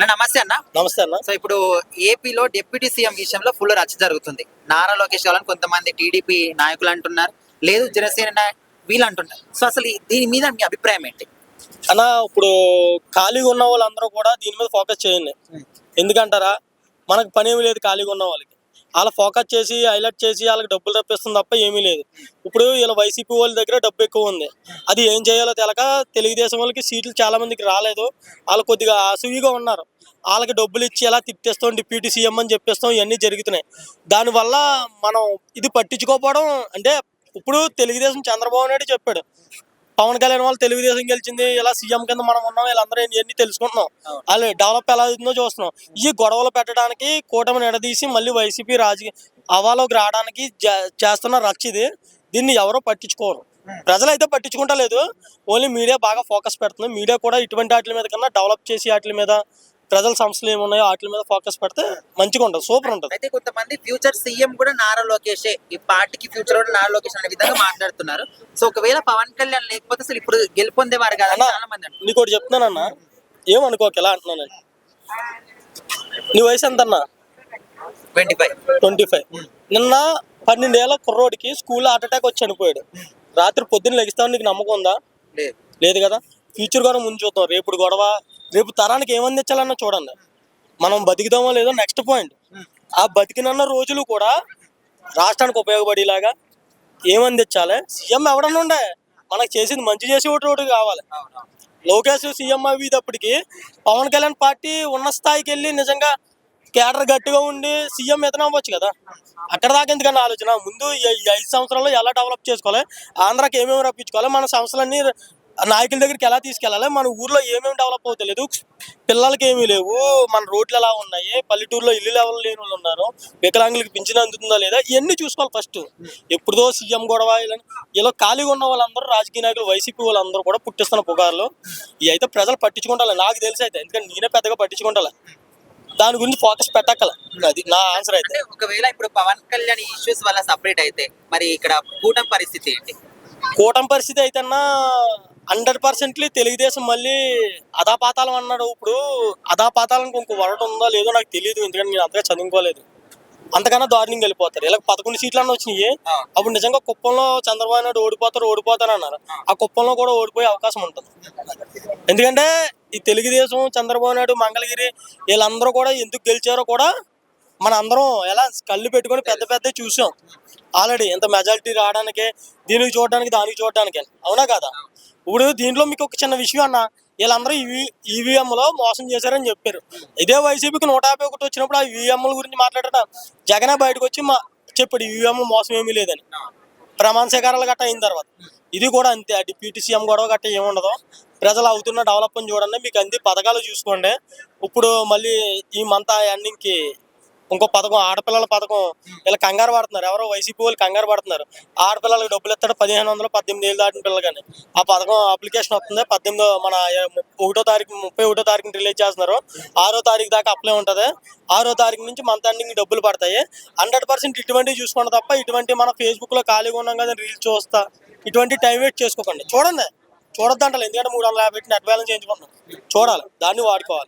అన్న నమస్తే అన్న. నమస్తే అన్న. సో ఇప్పుడు ఏపీలో డిప్యూటీ సీఎం విషయంలో ఫుల్ రచ్చ జరుగుతుంది. నారా లోకేష్ గారు కొంతమంది టీడీపీ నాయకులు అంటున్నారు. లేదు జనసేన వీళ్ళు అంటున్నారు సో అసలు దీని మీద మీ అభిప్రాయం ఏంటి? అన్న ఇప్పుడు ఖాళీగా ఉన్న వాళ్ళందరూ కూడా దీని మీద ఫోకస్ చేయండి. ఎందుకంటారా? మనకు పని ఏమీ లేదు ఖాళీగా ఉన్న వాళ్ళకి. వాళ్ళ ఫోకస్ చేసి హైలైట్ చేసి వాళ్ళకి డబ్బులు రప్పిస్తుంది తప్ప ఏమీ లేదు. ఇప్పుడు వీళ్ళ వైసీపీ వాళ్ళ దగ్గర డబ్బు ఎక్కువ ఉంది. అది ఏం చేయాలో తెలక తెలుగుదేశం వాళ్ళకి సీట్లు చాలా మందికి రాలేదు. వాళ్ళు కొద్దిగా అసూయిగా ఉన్నారు. వాళ్ళకి డబ్బులు ఇచ్చి ఎలా తిట్టేస్తాం డిప్యూటీ సీఎం అని చెప్పేస్తాం ఇవన్నీ జరుగుతున్నాయి. దానివల్ల మనం ఇది పట్టించుకోకపోవడం అంటే ఇప్పుడు తెలుగుదేశం చంద్రబాబు నాయుడు చెప్పాడు పవన్ కళ్యాణ్ వాళ్ళు తెలుగుదేశం గెలిచింది ఇలా సీఎం కింద మనం ఉన్నాం వీళ్ళందరూ ఇవన్నీ తెలుసుకుంటున్నాం. వాళ్ళు డెవలప్ ఎలా అవుతుందో చూస్తున్నాం. ఈ గొడవలు పెట్టడానికి కూటమిని ఎడదీసి మళ్ళీ వైసీపీ రాజకీయ హవాలోకి రావడానికి చేస్తున్న రచ్చ ఇది. దీన్ని ఎవరో పట్టించుకోరు. ప్రజలు అయితే పట్టించుకుంటలేదు. ఓన్లీ మీడియా బాగా ఫోకస్ పెడుతుంది. మీడియా కూడా ఇటువంటి వాటి మీద కన్నా డెవలప్ చేసి వాటి మీద ప్రజల సమస్యలు ఏమున్నాయో వాటి మీద ఫోకస్ పెడితే మంచిగా ఉంటుంది సూపర్ ఉంటుంది. అయితే కొంతమంది ఫ్యూచర్ సీఎం కూడా నారా లోకేషే ఈ పార్టీకి ఫ్యూచర్ కూడా నారా లోకేష్ అనే విధంగా మాట్లాడుతున్నారు. సో ఒకవేళ పవన్ కళ్యాణ్ లేకపోతే అసలు ఇప్పుడు గెలుపొందేవారు కదా. చాలా మంది. నీకు ఒకటి చెప్తున్నానన్నా ఏమనుకోక ఎలా అంటున్నాను నీ వయసు ఎంత అన్నా ట్వంటీ ఫైవ్. Twenty five. నిన్న పన్నెండేళ్ళ కుర్రోడికి స్కూల్లో హార్ట్ అటాక్ వచ్చి చనిపోయాడు. రాత్రి పొద్దున్న లెగిస్తామని నీకు నమ్మకం ఉందా? లేదు. లేదు కదా. ఫ్యూచర్ కూడా ముందు చూద్దాం. రేపు గొడవ రేపు తరానికి ఏమందించాలన్నా చూడండి. మనం బతికిదామో లేదో నెక్స్ట్ పాయింట్ ఆ బతికినన్న రోజులు కూడా రాష్ట్రానికి ఉపయోగపడేలాగా ఏమందించాలి సీఎం ఎవడన్నా ఉండే? మనకు చేసింది మంచి చేసి ఒకటి ఒకటి కావాలి. లోకేష్ సీఎం అయ్యేటప్పటికి పవన్ కళ్యాణ్ పార్టీ ఉన్న స్థాయికి వెళ్ళి నిజంగా కేడర్ గట్టిగా ఉండి సీఎం ఎతన అవ్వచ్చు కదా. అక్కడ దాకా ఎందుకన్నా ఆలోచన? ముందు ఈ ఐదు సంవత్సరాల్లో ఎలా డెవలప్ చేసుకోవాలి? ఆంధ్రాకి ఏమేమి రప్పించుకోవాలి? మన సంస్థలన్నీ నాయకుల దగ్గరికి ఎలా తీసుకెళ్ళాలి? మన ఊర్లో ఏమేమి డెవలప్ అవుతలేదు పిల్లలకి ఏమీ లేవు. మన రోడ్లు ఎలా ఉన్నాయి? పల్లెటూరులో ఇల్లు లెవెల్ లేని వాళ్ళు ఉన్నారు. వికలాంగులకి పింఛన్ అందుతుందా లేదా? ఇవన్నీ చూసుకోవాలి ఫస్ట్ ఎప్పుడుదో సీఎం గొడవ ఇలా ఖాళీగా ఉన్న వాళ్ళందరూ రాజకీయ నాయకులు వైసీపీ వాళ్ళందరూ కూడా పుట్టిస్తున్న పుకార్లు. ఇవి అయితే ప్రజలు పట్టించుకుంటారు నాకు తెలిసి అయితే. ఎందుకంటే నేనే పెద్దగా పట్టించుకుంటాను దాని గురించి ఫోకస్ పెట్టక్కల. అది నా ఆన్సర్ అయితే. ఒకవేళ ఇప్పుడు పవన్ కళ్యాణ్ ఇష్యూస్ వల్ల సపరేట్ అయితే మరి ఇక్కడ కూటమి పరిస్థితి ఏంటి? కూటమి పరిస్థితి అయితే హండ్రెడ్ పర్సెంట్లీ తెలుగుదేశం మళ్ళీ అదాపాతాలం అన్నాడు. ఇప్పుడు అదాపాతాలకు ఇంకో వరట ఉందో లేదో నాకు తెలియదు ఎందుకంటే నేను అంతగా చదువుకోలేదు. అంతకన్నా దారుణంగా వెళ్ళిపోతారు. ఇలా పదకొండు సీట్లు అన్న వచ్చినాయి. అప్పుడు నిజంగా కుప్పంలో చంద్రబాబు నాయుడు ఓడిపోతారు ఓడిపోతారు అన్నారు. ఆ. కుప్పంలో కూడా ఓడిపోయే అవకాశం ఉంటుంది. ఎందుకంటే ఈ తెలుగుదేశం చంద్రబాబు నాయుడు మంగళగిరి వీళ్ళందరూ కూడా ఎందుకు గెలిచారో కూడా మన అందరం ఎలా కళ్ళు పెట్టుకొని పెద్ద పెద్ద చూసాం. ఆల్రెడీ ఎంత మెజారిటీ రావడానికి దీనికి చూడడానికి దానికి చూడడానికి. అవునా కదా? ఇప్పుడు దీంట్లో మీకు ఒక చిన్న విషయం అన్న వీళ్ళందరూ ఈవీఎంలో మోసం చేశారని చెప్పారు. ఇదే వైసీపీకి నూట యాభై ఒకటి వచ్చినప్పుడు ఆ ఈవీఎంల గురించి మాట్లాడటం జగనే బయటకు వచ్చి మా చెప్పాడు ఈవీఎం మోసం ఏమీ లేదని. ప్రమాణ స్వీకారాలు గట్ట అయిన తర్వాత. ఇది కూడా అంతే ఆ డిప్యూటీ సీఎం గొడవ గట్ట ఏముండదు ప్రజలు అవుతున్న డెవలప్మెంట్ చూడండి మీకు అన్ని పథకాలు చూసుకోండి. ఇప్పుడు మళ్ళీ ఈ మంత్ ఎండింగ్కి ఇంకో పథకం ఆడపిల్లల పథకం. ఇలా కంగారు పడుతున్నారు. ఎవరో వైసీపీ వాళ్ళు కంగారు పడుతున్నారు. ఆడపిల్లలకు డబ్బులు ఇస్తాడు పదిహేను వందలు పద్దెనిమిది ఏళ్ళు దాటిన పిల్లలు కానీ. ఆ పథకం అప్లికేషన్ వస్తుంది. పద్దెనిమిదో మన ఒకటో తారీఖు ముప్పై ఒకటో తారీఖుని రిలీజ్ చేస్తున్నారు. ఆరో తారీఖు దాకా అప్లై ఉంటుంది. ఆరో తారీఖు నుంచి మంత్ ఎండింగ్ డబ్బులు పడతాయి. హండ్రెడ్ పర్సెంట్ ఇటువంటివి చూసుకోండి తప్ప ఇటువంటి మన ఫేస్బుక్లో ఖాళీగా ఉన్నాం కదా రీల్స్ చూస్తా. ఇటువంటి టైం వేస్ట్ చేసుకోకండి. చూడండి. చూడొద్దంటారు. ఎందుకంటే మూడు వందల యాభై నెట్ బ్యాలెన్స్ చేయించుకుంటున్నాం. చూడాలి. దాన్ని వాడుకోవాలి.